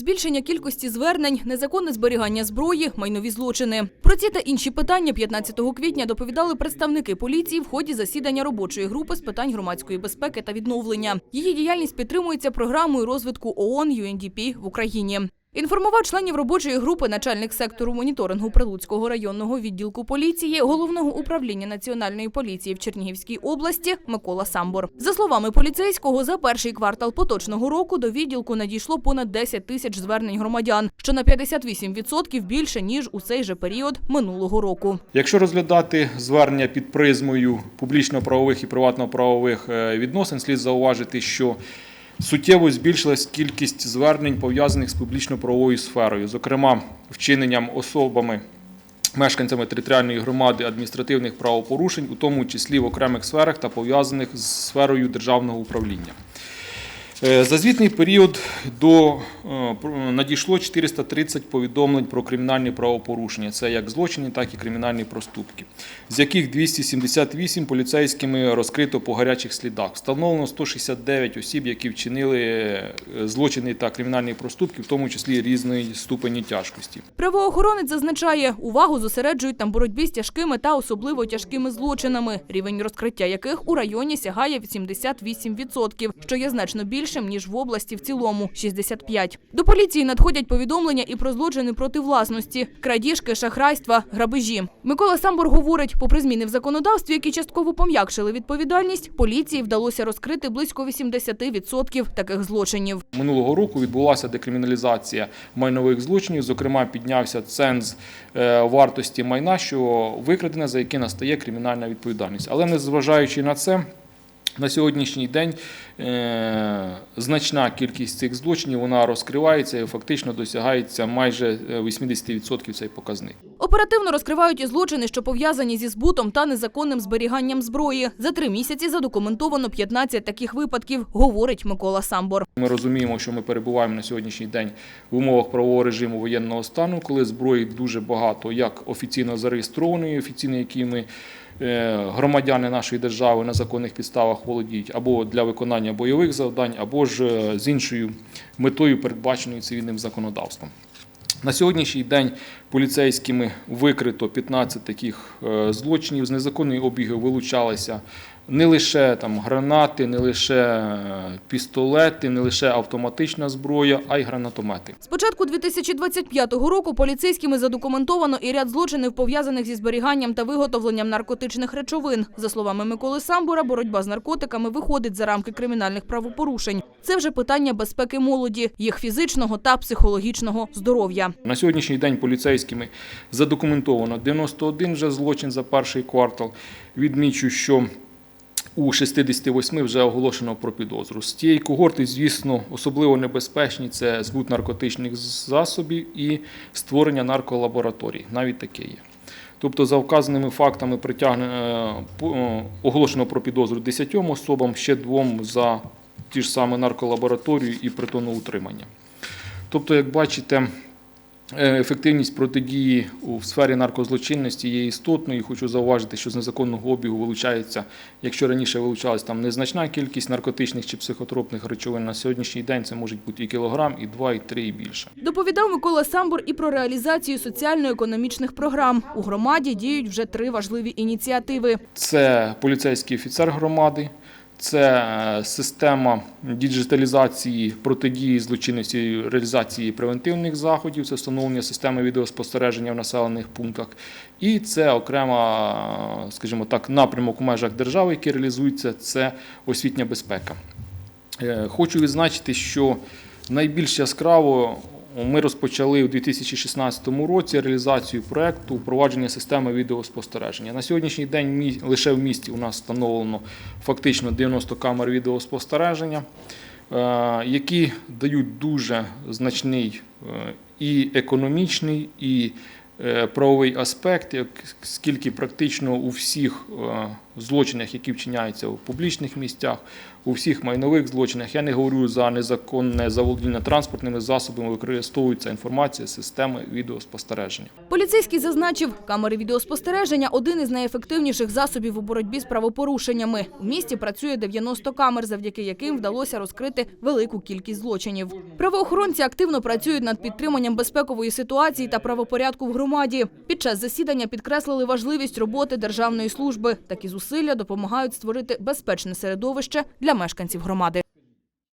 збільшення кількості звернень, незаконне зберігання зброї, майнові злочини. Про ці та інші питання 15 квітня доповідали представники поліції в ході засідання робочої групи з питань громадської безпеки та відновлення. Її діяльність підтримується програмою розвитку ООН UNDP в Україні. Інформував членів робочої групи начальник сектору моніторингу Прилуцького районного відділку поліції головного управління національної поліції в Чернігівській області Микола Самбор. За словами поліцейського, за перший квартал поточного року до відділку надійшло понад 10 тисяч звернень громадян, що на 58% більше ніж у цей же період минулого року. Якщо розглядати звернення під призмою публічно-правових і приватно-правових е, відносин, слід зауважити, що суттєво збільшилась кількість звернень, пов'язаних з публічно-правовою сферою, зокрема вчиненням особами. Мешканцями територіальної громади адміністративних правопорушень, у тому числі в окремих сферах та пов'язаних з сферою державного управління. Е, За звітний період до е, надійшло 430 повідомлень про кримінальні правопорушення. Це як злочини, так і кримінальні проступки, з яких 278 поліцейськими розкрито по гарячих слідах. Встановлено 169 осіб, які вчинили е, злочини та кримінальні проступки, в тому числі різної ступені тяжкості. Правоохоронець зазначає, увагу зосереджують на боротьбі з тяжкими та особливо тяжкими злочинами, рівень розкриття яких у районі сягає 88%, що є значно більшим, ніж в області в цілому – 65%. До поліції надходять повідомлення і про злочини проти власності, крадіжки, шахрайства, грабежі. Микола Самбор говорить, попри зміни в законодавстві, які частково пом'якшили відповідальність, поліції вдалося розкрити близько 80% таких злочинів. Минулого року відбулася декриміналізація майнових злочинів. Зокрема, піднявся ценз е, вартості майна, що викрадене, за яке настає кримінальна відповідальність. Але незважаючи на це, на сьогоднішній день е, значна кількість цих злочинів вона розкривається і фактично досягається майже е, 80% цей показник. Оперативно розкривають і злочини, що пов'язані зі збутом та незаконним зберіганням зброї. За три місяці задокументовано 15 таких випадків, говорить Микола Самбор. Ми розуміємо, що ми перебуваємо на сьогоднішній день в умовах правового режиму воєнного стану, коли зброї дуже багато, як офіційно зареєстрованої, офіційно, які ми е, громадяни нашої держави на законних підставах володіють, або для виконання бойових завдань, або ж е, з іншою метою, передбаченою цивільним законодавством. На сьогоднішній день поліцейськими викрито 15 таких е, злочинів. З незаконної обігу вилучалися не лише там гранати, не лише е, пістолети, не лише автоматична зброя, а й гранатомети. З початку 2025 року поліцейськими задокументовано і ряд злочинів, пов'язаних зі зберіганням та виготовленням наркотичних речовин. За словами Миколи Самбора, боротьба з наркотиками виходить за рамки кримінальних правопорушень. Це вже питання безпеки молоді, їх фізичного та психологічного здоров'я. На сьогоднішній день поліцейськими задокументовано 91 вже злочин за перший квартал. Відмічу, що у 68 вже оголошено про підозру. З цієї когорти, звісно, особливо небезпечні це збут наркотичних засобів і створення нарколабораторій. Навіть таке є. Тобто, за вказаними фактами е, е, оголошено про підозру 10 особам, ще двом за ті ж саме нарколабораторію і притонне утримання. Тобто, як бачите, ефективність протидії у сфері наркозлочинності є істотною. Хочу зауважити, що з незаконного обігу вилучається, якщо раніше вилучалась там незначна кількість наркотичних чи психотропних речовин, на сьогоднішній день це можуть бути і кілограм, і два, і три, і більше. Доповідав Микола Самбур і про реалізацію соціально-економічних програм. У громаді діють вже три важливі ініціативи. Це поліцейський офіцер громади, це е, система діджиталізації протидії злочинності, реалізації превентивних заходів, це встановлення системи відеоспостереження в населених пунктах, і це окрема, е, скажімо так, напрямок в межах держави, який реалізується, це освітня безпека. Е, Хочу відзначити, що найбільш яскраво ми розпочали у 2016 році реалізацію проекту впровадження системи відеоспостереження. На сьогоднішній день лише в місті у нас встановлено фактично 90 камер відеоспостереження, е, які дають дуже значний е, і економічний, і правовий аспект, як- скільки практично у всіх е, злочинах, які вчиняються у публічних місцях, у всіх майнових злочинах. Я не говорю за незаконне заволодіння транспортними засобами, використовується інформація системи відеоспостереження. Поліцейський зазначив, камери відеоспостереження – один із найефективніших засобів у боротьбі з правопорушеннями. У місті працює 90 камер, завдяки яким вдалося розкрити велику кількість злочинів. Правоохоронці активно працюють над підтриманням безпекової ситуації та правопорядку в громаді. Під час засідання підкреслили важливість роботи державної служби. Такі зусилля допомагають створити безпечне середовище для мешканців громади.